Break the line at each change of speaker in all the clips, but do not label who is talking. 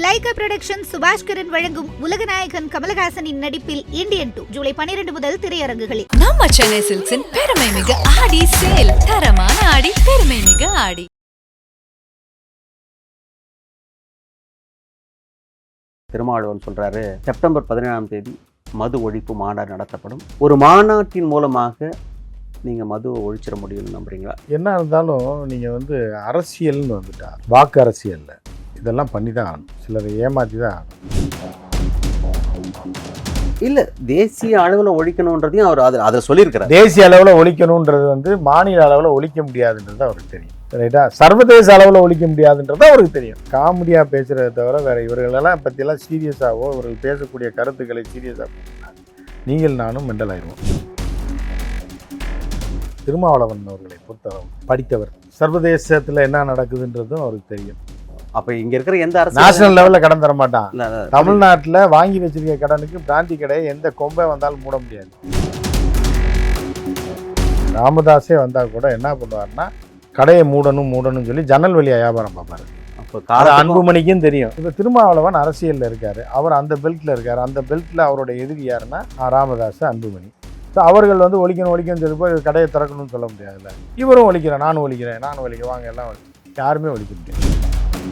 Lyca production Subaskaran வழங்கும் உலகநாயகன் கமலஹாசனின் நடிப்பில் Indian two July பனிரெண்டு முதல் திரையரங்குகளில்.
நம்ம சென்னை சில்க்ஸின் பெருமை மிகு ஆடி சேல் தரமான ஆடி பெருமை மிகு ஆடி.
திருமாவளவன் சொல்றாரு செப்டம்பர் பதினேழாம் தேதி மது ஒழிப்பு மாநாடு நடத்தப்படும். ஒரு மாநாட்டின் மூலமாக நீங்க மது ஒழிச்சிட முடியும்னு நம்புறீங்களா?
என்ன இருந்தாலும் நீங்கள் வந்து அரசியல்னு வந்துட்டா வாக்கு அரசியல்ல. இதெல்லாம் பண்ணி தான் ஆகணும். சிலரை ஏமாற்றி தான் ஆகணும்.
இல்ல தேசிய அளவுல ஒழிக்கணுன்றதையும் அவர் அதில் அதில் சொல்லியிருக்கிறார்.
தேசிய அளவில் ஒழிக்கணுன்றது வந்து மாநில அளவில் ஒழிக்க முடியாதுன்றது அவருக்கு தெரியும். ரைட்டா? சர்வதேச அளவில் ஒழிக்க முடியாதுன்றது அவருக்கு தெரியும். காமெடியாக பேசுகிறத தவிர வேற இவர்களெல்லாம் பற்றியெல்லாம் சீரியஸாகவோ இவர்கள் பேசக்கூடிய கருத்துக்களை சீரியஸாக நீங்கள் நானும் மெண்டல் ஆயிடுவோம். திருமாவளவன் அவர்களை பொறுத்தவரை படித்தவர். சர்வதேசத்தில் என்ன நடக்குதுன்றதும் அவருக்கு தெரியும்.
அப்ப இங்க இருக்கிற எந்த அரசு
நேஷனல் லெவலில் கடன் தர மாட்டான். தமிழ்நாட்டில் வாங்கி வச்சிருக்க கடனுக்கு பிராந்தி கடையை எந்த கொம்பை வந்தாலும் மூட முடியாது. ராமதாஸே வந்தால் கூட என்ன பண்ணுவார்னா கடையை மூடணும் மூடணும்னு சொல்லி ஜன்னல் வழியா வியாபாரம் பார்ப்பாரு.
அப்ப
அது அன்புமணிக்கும் தெரியும். இப்போ திருமாவளவன் அரசியலில் இருக்காரு. அவர் அந்த பெல்ட்டில் இருக்காரு. அந்த பெல்ட்டில் அவரோட எதிரி யாருன்னா ராமதாஸ் அன்புமணி ஸோ அவர்கள் வந்து ஒழிக்கணும் ஒழிக்கணும்னு சொல்லி போய் கடையை திறக்கணும்னு சொல்ல முடியாதுல்ல. இவரும் ஒழிக்கிறேன் நானும் ஒழிக்கிறேன் நானும் ஒழிக்கிறேன் வாங்க எல்லாம் யாருமே ஒழிக்க முடியாது.
ஐபிசி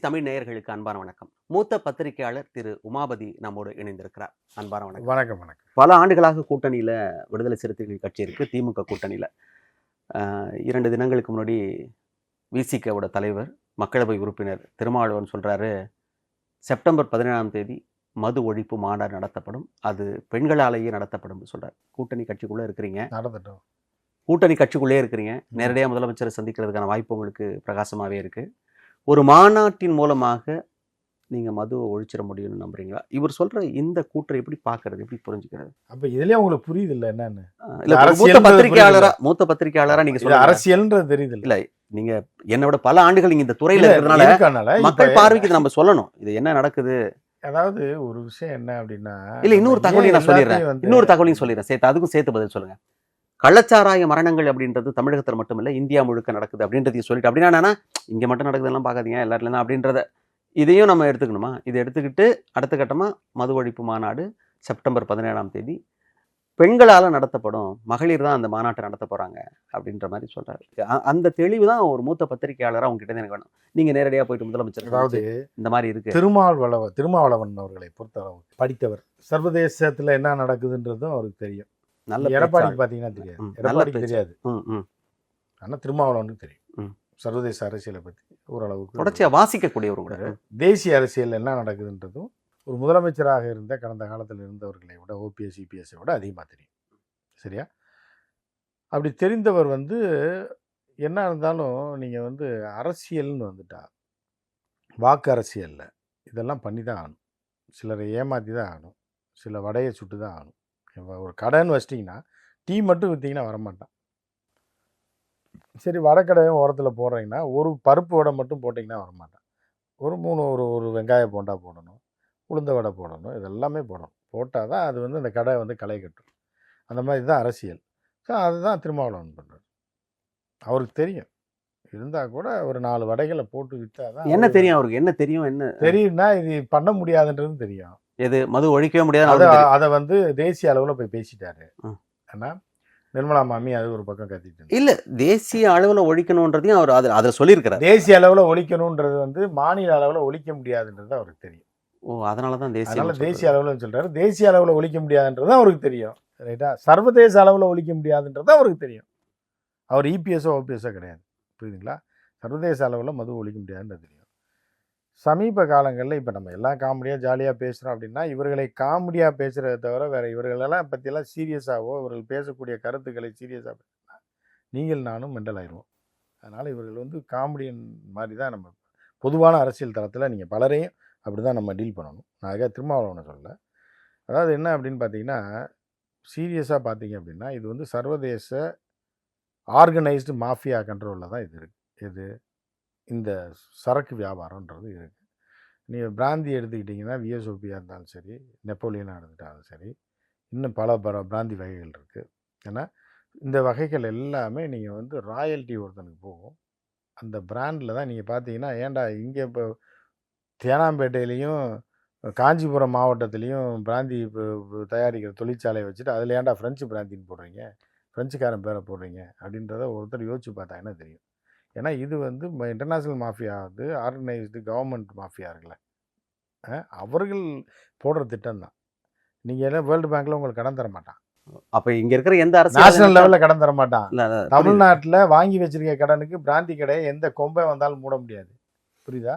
தமிழ் நேயர்களுக்கு அன்பான வணக்கம். மூத்த பத்திரிகையாளர் திரு உமாபதி நம்மோடு இணைந்திருக்கிறார். அன்பான வணக்கம்.
வணக்கம் வணக்கம்.
பல ஆண்டுகளாக கூட்டணியில் விடுதலை சிறுத்தைகள் கட்சி இருக்கு திமுக கூட்டணியில். இரண்டு தினங்களுக்கு முன்னாடி விசிகவோட தலைவர் மக்களவை உறுப்பினர் திருமாவளவன் சொல்றாரு செப்டம்பர் பதினேழாம் தேதி மது ஒழிப்பு மாநாடு நடத்தப்படும். அது பெண்களாலேயே நடத்தப்படும் சொல்றாரு. கூட்டணி கட்சிக்குள்ளே இருக்கிறீங்க.
நடந்துட்டோம்.
கூட்டணி கட்சிக்குள்ளே இருக்கிறீங்க. நேரடியாக முதலமைச்சரை சந்திக்கிறதுக்கான வாய்ப்பு உங்களுக்கு பிரகாசமாகவே இருக்கு. ஒரு மாநாட்டின் மூலமாக நீங்க மதுவை ஒழிச்சிட முடியும்னு நம்புறீங்களா? இவர் சொல்ற இந்த கூற்றை எப்படி பார்க்கறது? எப்படி புரிஞ்சுக்கிறது?
அப்போ இதுலயே உங்களுக்கு புரியுது இல்லை என்னன்னு?
இல்ல மூத்த
அரசியல்ன்றது
பத்திரிகையாளரா மூத்த பத்திரிகையாளரா நீங்க
இது
சொல்லுங்க.
அரசியல்ன்றது தெரியுது
இல்ல, நீங்க என்னை விட பல ஆண்டுகள் நீங்க இந்த துறையில இருக்கிறதுனால மக்கள் பார்வைக்கு நம்ம சொல்லணும். இது என்ன நடக்குது?
அதாவது ஒரு விஷயம் என்ன அப்படின்னா
இல்ல இன்னொரு தகவலையும் நான் சொல்லிடுறேன். இன்னொரு தகவலையும் சொல்லிடுறேன். சேர்த்து அதுக்கும் சேர்த்து பதில் சொல்லுங்க. கள்ளச்சாராய மரணங்கள் அப்படின்றது தமிழகத்துல மட்டும் இல்ல இந்தியா முழுக்க நடக்குது அப்படின்றதையும் சொல்லிட்டு அப்படின்னா என்னன்னா இங்க மட்டும் நடக்குதெல்லாம் பார்க்காதீங்க எல்லா இடத்துலயும் தான் அப்படின்றத இதையும் நம்ம எடுத்துக்கணுமா? இதை எடுத்துக்கிட்டு அடுத்த கட்டமா மது ஒழிப்பு மாநாடு செப்டம்பர் பதினேழாம் தேதி பெண்களால நடத்தப்படும் மகளிர் தான் அந்த மாநாட்டை நடத்த போறாங்க அப்படின்ற மாதிரி சொல்றாரு. அ- அந்த தெளிவு தான் ஒரு மூத்த பத்திரிகையாளரா உங்ககிட்ட இருந்து எனக்கு வேணும். நீங்க நேரடியா போயிட்டு முதலமைச்சர்
அதாவது
இந்த மாதிரி இருக்கு.
திருமாவளவ திருமாவளவன் அவர்களை பொறுத்தளவு படித்தவர். சர்வதேசத்துல என்ன நடக்குதுன்றதும் அவருக்கு தெரியும்.
நல்ல
எடப்பாடிக்கு
பேச்சாளர்.
பாத்தீங்கன்னா தெரியாது. எடப்பாடிக்கு. தெரியாது.
ம், ம்.
ஆனா திருமாவளவனுக்கு தெரியும்.
ம்.
சர்வதேச அரசியலை பத்தி ஓரளவுக்கு.
தொடர்ச்சியா வாசிக்கக்கூடியவரும் கூட.
தேசிய அரசியல் என்ன நடக்குதுன்றதும் ஒரு முதலமைச்சராக இருந்த கடந்த காலத்தில் இருந்தவர்களை விட ஓபிஎஸ் இபிஎஸ்ஐ விட அதிகமாக தெரியும். சரியா? அப்படி தெரிந்தவர் வந்து என்ன இருந்தாலும் நீங்கள் வந்து அரசியல்னு வந்துட்டா வாக்கு அரசியலில் இதெல்லாம் பண்ணி தான் ஆகணும். சிலரை ஏமாற்றி தான் ஆகணும். சில வடையை சுட்டு தான் ஆகணும். ஒரு கடைன்னு வச்சிட்டிங்கன்னா டீ மட்டும் விற்றீங்கன்னா வரமாட்டான். சரி வடக்கடையும் ஓரத்தில் போடுறீங்கன்னா ஒரு பருப்பு வடை மட்டும் போட்டிங்கன்னா வரமாட்டான். ஒரு மூணு ஒரு ஒரு வெங்காய போண்டா போடணும். உளுந்த வடை போடணும். இதெல்லாமே போடணும். போட்டால் தான் அது வந்து அந்த கடை வந்து களை கட்டும். அந்த மாதிரி தான் அரசியல். ஸோ அதுதான் திருமாவளவன் பண்ணுறாரு அவருக்கு தெரியும். இருந்தால் கூட ஒரு நாலு வடைகளை போட்டு விற்றா தான்
என்ன தெரியும் அவருக்கு? என்ன தெரியும்? என்ன?
தெரியும்னா இது பண்ண முடியாதுன்றது தெரியும்.
எது? மது ஒழிக்கவே முடியாது.
அதை. அதை வந்து தேசிய அளவில் போய் பேசிட்டாரு. ஏன்னா நிர்மலா மாமி அது ஒரு பக்கம் கத்திட்டு.
இல்ல தேசிய அளவுல ஒழிக்கணுன்றதையும் அவர் அதில் அதில் சொல்லியிருக்கிறார்.
தேசிய அளவில் ஒழிக்கணுன்றது வந்து மாநில அளவில் ஒழிக்க முடியாதுன்றது அவருக்கு தெரியும்.
ஓ அதனால தான் தேசிய
அதனால தேசிய அளவில் சொல்றாரு. தேசிய அளவில் ஒழிக்க முடியாதுன்றது அவருக்கு தெரியும். ரைட்டா சர்வதேச அளவில் ஒழிக்க முடியாதுன்றது அவருக்கு தெரியும். அவர் E இபிஎஸ்ஓ ஓபிஎஸ்ஓ கிடையாது. புரியுதுங்களா? சர்வதேச அளவில் மது ஒழிக்க முடியாதுன்றது தெரியும். சமீப காலங்களில் இப்போ நம்ம எல்லாம் காமெடியாக ஜாலியாக பேசுகிறோம் அப்படின்னா இவர்களை காமெடியாக பேசுகிறத தவிர வேறு இவர்களெல்லாம் பற்றியெல்லாம் சீரியஸாகவோ இவர்கள் பேசக்கூடிய கருத்துக்களை சீரியஸாக பேசினா நீங்கள் நானும் மெண்டல் ஆயிடுவோம் அதனால் இவர்கள் வந்து காமெடியன் மாதிரி தான் நம்ம பொதுவான அரசியல் தளத்தில் நீங்கள் பலரையும் அப்படி தான் நம்ம டீல் பண்ணணும். நான் அதுக்காக திருமாவளவனை சொல்லலை. அதாவது என்ன அப்படின்னு பார்த்தீங்கன்னா சீரியஸாக பார்த்தீங்க அப்படின்னா இது வந்து சர்வதேச ஆர்கனைஸ்டு மாஃபியா கண்ட்ரோலில் தான் இது இருக்குது இது இந்த சரக்கு வியாபாரம்ன்றது இருக்குது நீங்கள் பிராந்தி எடுத்துக்கிட்டிங்கன்னா விஎஸ்ஓபியாக இருந்தாலும் சரி நெப்போலியனாக இருந்துட்டாலும் சரி இன்னும் பல பல பிராந்தி வகைகள் இருக்குது ஏன்னா இந்த வகைகள் எல்லாமே நீங்கள் வந்து ராயல்ட்டி ஒருத்தனுக்கு போகும். அந்த பிராண்டில் தான் நீங்கள் பார்த்தீங்கன்னா ஏன்டா இங்கே இப்போ தேனாம்பேட்டையிலையும் காஞ்சிபுரம் மாவட்டத்துலேயும் பிராந்தி தயாரிக்கிற தொழிற்சாலையை வச்சுட்டு அதில் ஏன்டா ஃப்ரெஞ்சு பிராந்தின்னு போடுறீங்க? ஃப்ரெஞ்சுக்காரன் பேரை போடுறீங்க? அப்படின்றத ஒருத்தர் யோசிச்சு பார்த்தாங்கன்னா தெரியும்? ஏன்னா இது வந்து இன்டர்நேஷ்னல் மாஃபியா வந்து ஆர்கனைஸ்டு கவர்மெண்ட் மாஃபியா இருக்குல்ல. அவர்கள் போடுற திட்டம் தான். நீங்கள் என்ன வேர்ல்டு பேங்க்கில் உங்களுக்கு கடன் தர மாட்டான்.
அப்ப இங்க இருக்கிற எந்த அரசு
நேஷனல் லெவலில் கடன் தர மாட்டான். தமிழ்நாட்டில் வாங்கி வச்சிருக்க கடனுக்கு பிராந்தி கடையை எந்த கொம்பை வந்தாலும் மூட முடியாது. புரியுதா?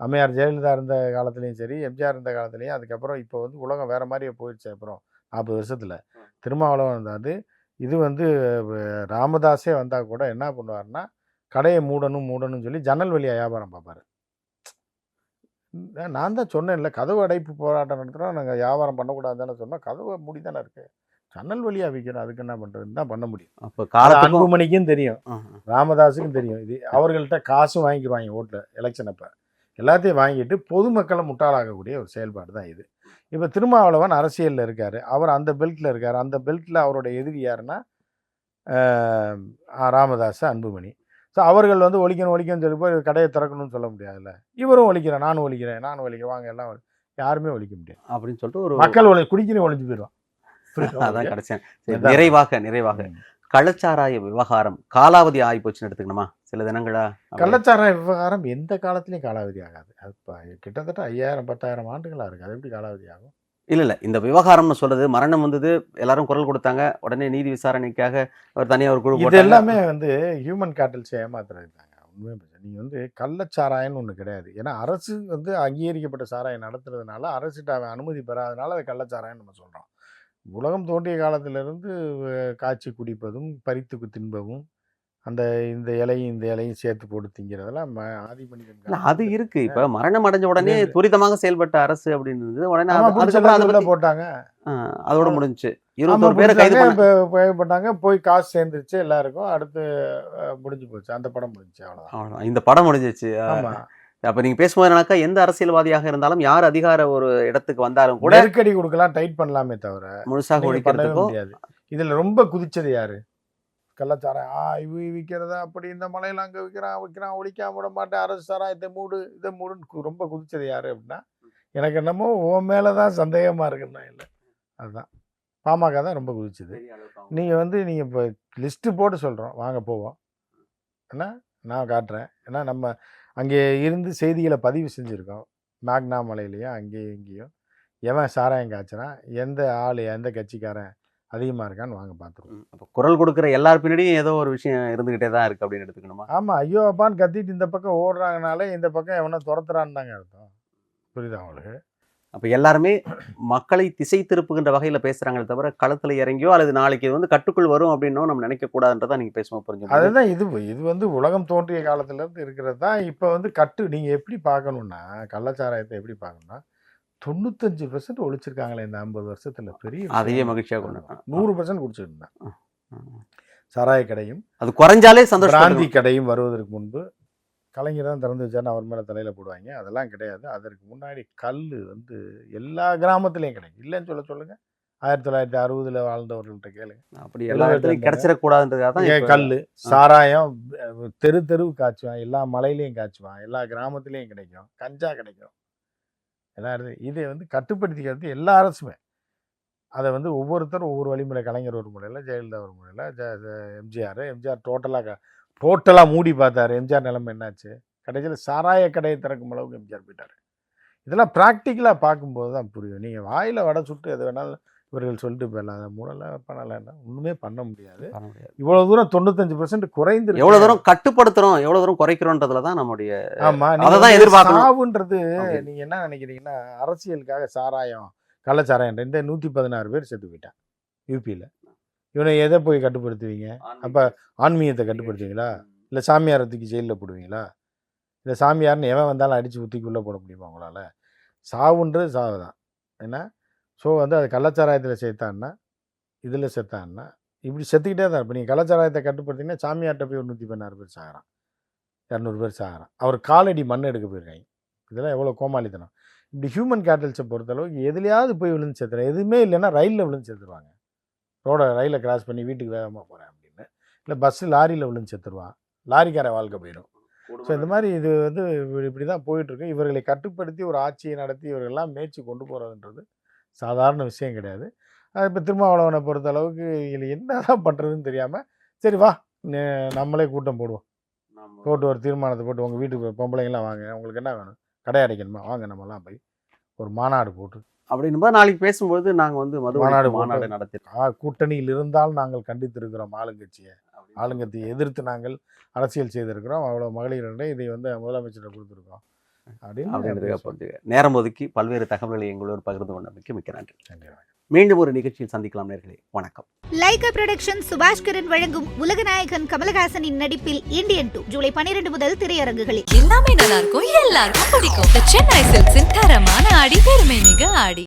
அம்மையார் ஜெயலலிதா இருந்த காலத்துலேயும் சரி எம்ஜிஆர் இருந்த காலத்துலேயும் அதுக்கப்புறம் இப்போ வந்து உலகம் வேற மாதிரியே போயிடுச்சு அப்புறம் நாற்பது வருஷத்தில். திருமாவளவன் வந்தாரு இது வந்து ராமதாஸே வந்தால் கூட என்ன பண்ணுவாருன்னா கடையை மூடணும் மூடணும்னு சொல்லி ஜன்னல் வழியா வியாபாரம் பார்ப்பாரு. நான் தான் சொன்னேன்ல கதவு அடைப்பு போராட்டம் நடத்துகிறோம் நாங்கள் வியாபாரம் பண்ணக்கூடாதுன்னு தானே சொன்னோம் கதவை மூடி தானே இருக்கு. ஜன்னல் வழியா விற்கிறோம் அதுக்கு என்ன பண்ணுறதுன்னு தான் பண்ண முடியும்.
அப்ப காலத்துக்கும்
அன்புமணிக்கும் தெரியும் ராமதாஸுக்கும் தெரியும். இது அவர்கள்ட்ட காசும் வாங்கிடுவாங்க ஓட்டில் எலெக்ஷன் அப்போ. எல்லாத்தையும் வாங்கிட்டு பொதுமக்களை முட்டாளாக்கக்கூடிய ஒரு செயல்பாடு தான் இது. இப்போ திருமாவளவன் அரசியலில் இருக்கார். அவர் அந்த பெல்ட்டில் இருக்கார். அந்த பெல்ட்டில் அவரோட எதிரி யாருன்னா ராமதாஸ் அன்புமணி. ஸோ அவர்கள் வந்து ஒழிக்கணும் ஒழிக்கணும்னு சொல்லி போய் கடையை திறக்கணும்னு சொல்ல முடியாதுல்ல. இவரும் ஒழிக்கிறேன் நானும் ஒழிக்கிறேன் நானும் ஒழிக்கிறேன் வாங்க எல்லாம் ஒழி- யாருமே ஒழிக்க முடியாது.
அப்படின்னு சொல்லிட்டு ஒரு
மக்கள் ஒளி குடிக்கிறே ஒழிஞ்சு போயிடுவான்.
அதான் கிடைச்சேன். நிறைவாக நிறைவாக. கள்ளச்சாராய விவகாரம் காலாவதி ஆகி போச்சுன்னு எடுத்துக்கணுமா? சில தினங்களா?
கள்ளச்சாராய விவகாரம் எந்த காலத்துலையும் காலாவதி ஆகாது. அது கிட்டத்தட்ட ஐயாயிரம் பத்தாயிரம் ஆண்டுகளாக இருக்குது அது எப்படி காலாவதி ஆகும்?
இல்ல இல்ல. இந்த விவகாரம்னு சொல்றது மரணம் வந்தது எல்லாரும் குரல் கொடுத்தாங்க. உடனே நீதி விசாரணைக்காக அவர் தனியா ஒரு குழு
இது. எல்லாமே வந்து ஹியூமன் கேட்டல்ஸ் ஏமாத்துறது தாங்க உண்மையாக பேச நீங்கள் வந்து கள்ளச்சாராயம்னு ஒன்று கிடையாது. ஏன்னா அரசு வந்து அங்கீகரிக்கப்பட்ட சாராயம் நடத்துறதுனால அரசிட்ட அவன் அனுமதி பெறாதனால அது கள்ளச்சாராயம்னு நம்ம சொல்கிறோம் உலகம் தோன்றிய காலத்திலிருந்து காய்ச்சி குடிப்பதும் பறித்து தின்பதும் அந்த இந்த இலையும் இந்த இலையும் சேர்த்து போட்டு திங்கிறதெல்லாம் ஆதி மனிதன்
அது இருக்கு. இப்ப மரணம் அடைஞ்ச உடனே துரிதமாக செயல்பட்ட அரசு அப்படின்றது உடனே
போட்டாங்க.
அதோட முடிஞ்சுச்சு.
ஆமா,
இருபத்தோரு பேரை கைது
புடிச்சாங்க,
பண்ண
இப்ப போய் காசு சேர்ந்துருச்சு எல்லாருக்கும். அடுத்து முடிஞ்சு போச்சு. அந்த படம் முடிஞ்சுச்சு அவ்வளோதான்.
இந்த படம் முடிஞ்சிச்சு
ஆமா.
அப்ப நீங்க பேசும்போது என்னக்கா எந்த அரசியல்வாதியாக இருந்தாலும் யார் அதிகார ஒரு இடத்துக்கு வந்தாலும் கூட
நெருக்கடி கொடுக்கலாம் டைட் பண்ணலாமே தவிர.
முழுசாக
நீங்க பண்ணவே
ஒழிக்கிறதுக்கோ
முடியாது. இதுல ரொம்ப குதிச்சது யாரு? கள்ளச்சாராயம் ஆ இவ விற்கிறதா அப்படி இந்த மலையில அங்க விற்கிறான் விற்கிறான் ஒழிக்காம விட மாட்டேன் அரசு சாராயத்தை மூடு இதை மூடுன்னு ரொம்ப குதிச்சது யாரு அப்படின்னா எனக்கு என்னமோ உன் மேலதான் சந்தேகமா இருக்குன்னா இல்லை. அதுதான். பாமக தான் ரொம்ப குதிச்சது. நீங்க வந்து நீங்க இப்போ லிஸ்ட் போட்டு சொல்றோம். வாங்க போவோம். என்ன? நான் காட்டுறேன். ஏன்னா நம்ம அங்கே இருந்து செய்திகளை பதிவு செஞ்சுருக்கோம். மேக்னா மலையிலையும் அங்கேயும் இங்கேயும் எவன் சாராயம் காய்ச்சறான் எந்த ஆள் எந்த கட்சிக்காரன் அதிகமாக இருக்கான்னு வாங்க பார்த்துருவோம்
அப்ப குரல் கொடுக்கிற எல்லார் பின்னாடியும் ஏதோ ஒரு விஷயம் இருந்துகிட்டே தான் இருக்கு அப்படின்னு எடுத்துக்கணுமா?
ஆமாம் ஐயோ அப்பான்னு கத்திட்டு இந்த பக்கம் ஓடுறாங்கனாலே இந்த பக்கம் எவனை துரத்துறான்னு தாங்க அர்த்தம். புரியுதா உங்களுக்கு?
அப்ப எல்லாருமே மக்களை திசை திருப்புகின்ற வகையில பேசுறாங்களே தவிர களத்துல இறங்கியோ அல்லது நாளைக்கு இது வந்து கட்டுக்குள் வரும் அப்படின்னும் நம்ம நினைக்க கூடாதுன்றதா நீங்க பேசும்போது புரிஞ்சு
அதுதான் இது இது வந்து உலகம் தோன்றிய காலத்துலேருந்து இருக்கிறது தான். இப்போ வந்து கட்டு நீங்கள் எப்படி பார்க்கணுன்னா கள்ளச்சாராயத்தை எப்படி பார்க்கணும்னா தொண்ணூத்தஞ்சு பெர்சன்ட் ஒழிச்சிருக்காங்களே இந்த ஐம்பது வருஷத்துல. பெரிய.
அதையே மகிழ்ச்சியா கொண்டு
நூறு பெர்சன்ட் குடிச்சிருந்தேன். சாராய கடையும்
அது குறைஞ்சாலே சந்தோஷம்
கடையும் வருவதற்கு முன்பு கலைஞர் தான் திறந்து வச்சாருன்னு அவர் மேலே தலையில் போடுவாங்க. அதெல்லாம் கிடையாது. அதற்கு முன்னாடி கல் வந்து எல்லா கிராமத்துலேயும் கிடைக்கும். இல்லைன்னு சொல்ல சொல்லுங்க. ஆயிரத்தி தொள்ளாயிரத்தி அறுபதுல வாழ்ந்தவர்கள்ட்ட கேளுங்க.
அப்படி எல்லா இடத்துலயும் கிடைச்சிடக்கூடாதுன்றதுக்காக தான்
கல் சாராயம் தெரு தெருவு காய்ச்சுவான். எல்லா மலையிலையும் காய்ச்சுவான். எல்லா கிராமத்துலேயும் கிடைக்கும். கஞ்சா கிடைக்கும். எல்லா இடத்துலையும் இதை வந்து கட்டுப்படுத்திக்கிறது எல்லா அரசுமே. அதை வந்து ஒவ்வொருத்தரும் ஒவ்வொரு வழிமுறை. கலைஞர் ஒரு முறையில் ஜெயலலிதா ஒரு முறையில் எம்ஜிஆர். எம்ஜிஆர் டோட்டலாக டோட்டலாக மூடி பார்த்தாரு. எம்ஜிஆர் நிலைமை என்னாச்சு? கடைசியில் சாராய கடையை திறக்கும் அளவுக்கு எம்ஜிஆர் போயிட்டார். இதெல்லாம் ப்ராக்டிக்கலாக பார்க்கும்போது தான் புரியும். நீங்கள் வாயில் வடை சுட்டு எது வேணாலும் இவர்கள் சொல்லிட்டு போயிடலாம். அதை மூடலை பண்ணலைன்னா ஒன்றுமே பண்ண முடியாது. இவ்வளோ தூரம் தொண்ணூத்தஞ்சு பெர்சன்ட் குறைந்து
எவ்வளவு தூரம் கட்டுப்படுத்துறோம் எவ்வளவு தூரம் குறைக்கிறோன்றதுல தான் நம்முடைய
ஆமா.
அதை தான் எதிர்பார்க்கணும்.
சாவுன்றது
அப்படின்னு.
நீங்க என்ன நினைக்கிறீங்கன்னா அரசியலுக்காக சாராயம் கள்ளச்சாராயம் இந்த நூத்தி பதினாறு பேர் செத்து போயிட்டான் யூபியில் இவனை எதை போய் கட்டுப்படுத்துவீங்க? அப்ப ஆன்மீகத்தை கட்டுப்படுத்துவீங்களா? இல்லை சாமியாரை தூக்கி ஜெயிலில் போடுவீங்களா? இல்லை சாமியார்னு எவன் வந்தாலும் அடித்து ஊற்றிக்குள்ளே போட முடியுமா உங்களால்? சாவுன்றது சாவு தான். என்ன? ஸோ வந்து அது கள்ளச்சாராயத்தில் சேர்த்தான்னா இதில் செத்தான்னா இப்படி செத்துக்கிட்டே தான் இப்போ நீங்கள் கள்ளச்சாராயத்தை கட்டுப்படுத்திங்கன்னா சாமியார்ட்ட போய் ஒரு நூற்றி பதினாறு பேர் சாகிறான். இரநூறு பேர் சாகிறான். அவர் காலடி மண் எடுக்க போயிருக்காங்க. இதெல்லாம் எவ்வளோ கோமாளித்தனம். இப்படி ஹியூமன் கேட்டல்ஸை பொறுத்தளவுக்கு எதுலையாவது போய் விழுந்து செத்துறேன் எதுவுமே இல்லைன்னா ரயிலில் விழுந்து செத்துருவாங்க. ரோட ரயிலை கிராஸ் பண்ணி வீட்டுக்கு வேகமாக போகிறேன் இல்லை பஸ்ஸு லாரியில் விழுந்து செத்துருவான். லாரிக்கார வாழ்க்கை போயிடும். ஸோ இந்த மாதிரி இது வந்து இப்படி- இப்படி தான் போயிட்டுருக்கு. இவர்களை கட்டுப்படுத்தி ஒரு ஆட்சியை நடத்தி இவர்களெல்லாம் மேய்ச்சி கொண்டு போகிறதுன்றது சாதாரண விஷயம் கிடையாது. அது இப்போ திருமாவளவனை பொறுத்த அளவுக்கு இதில் என்ன தான் பண்ணுறதுன்னு தெரியாமல் சரி வா நம்மளே கூட்டம் போடுவோம். போட்டு ஒரு தீர்மானத்தை போட்டு உங்கள் வீட்டுக்கு பொம்பளைங்களாம் வாங்க. உங்களுக்கு என்ன வேணும்? கடை அடைக்கணுமா? வாங்க நம்மலாம் போய் ஒரு மாநாடு போட்டு
அப்படின்னும் நாளைக்கு பேசும்போது நாங்க வந்து மது
மாநாடு
மாநாடு நடத்திருக்கோம்.
கூட்டணியில் இருந்தால் நாங்கள் கண்டித்திருக்கிறோம் ஆளுங்கட்சியை. ஆளுங்கட்சியை எதிர்த்து நாங்கள் அரசியல் செய்திருக்கிறோம். அவ்வளோ மகளிரிடம் இதை வந்து முதலமைச்சர்கிட்ட கொடுத்துருக்கோம். அப்படின்னு
நேரம் ஒதுக்கி பல்வேறு தகவல்களை எங்களோடு பகிர்ந்து கொண்டமைக்கு மிக்க நன்றி.
நன்றி.
மீண்டும் ஒரு நிகழ்ச்சியில் சந்திக்கலாம் நேர்களே. வணக்கம்.
லைகா புரொடக்ஷன் சுபாஷ்கரன் வழங்கும் உலகநாயகன் கமலஹாசனின் நடிப்பில் இந்தியன் டூ ஜூலை பனிரெண்டு முதல் திரையரங்குகளில்.
எல்லாமே நல்லா இருக்கும் எல்லாருக்கும் பிடிக்கும். சென்னை சில்க்ஸின் தரமான ஆடி பெருமை மிக ஆடி.